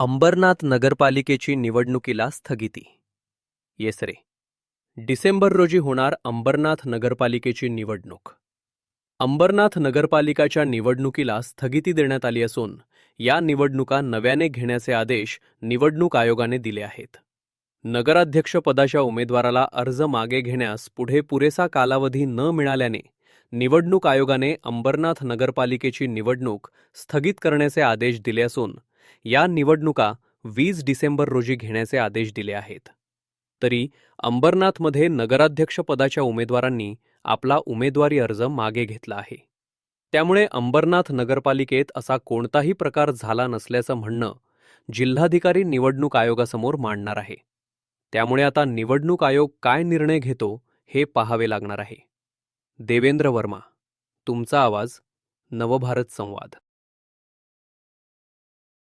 अंबरनाथ नगरपालिकेची निवडणुकीला स्थगिती. येस रे. डिसेंबर रोजी होणार अंबरनाथ नगरपालिकेची निवडणूक. अंबरनाथ नगरपालिकाच्या निवडणुकीला स्थगिती देण्यात आली असून या निवडणुका नव्याने घेण्याचे आदेश निवडणूक आयोगाने दिले आहेत. नगराध्यक्षपदाच्या उमेदवाराला अर्ज मागे घेण्यास पुढे पुरेसा कालावधी न मिळाल्याने निवडणूक आयोगाने अंबरनाथ नगरपालिकेची निवडणूक स्थगित करण्याचे आदेश दिले असून या निवडणुका वीस डिसेंबर रोजी घेण्याचे आदेश दिले आहेत. तरी अंबरनाथमध्ये नगराध्यक्षपदाच्या उमेदवारांनी आपला उमेदवारी अर्ज मागे घेतला आहे. त्यामुळे अंबरनाथ नगरपालिकेत असा कोणताही प्रकार झाला नसल्याचं म्हणणं जिल्हाधिकारी निवडणूक आयोगासमोर मांडणार आहे. त्यामुळे आता निवडणूक आयोग काय निर्णय घेतो हे पाहावे लागणार आहे. देवेंद्र वर्मा तुमचा आवाज नवभारत संवाद.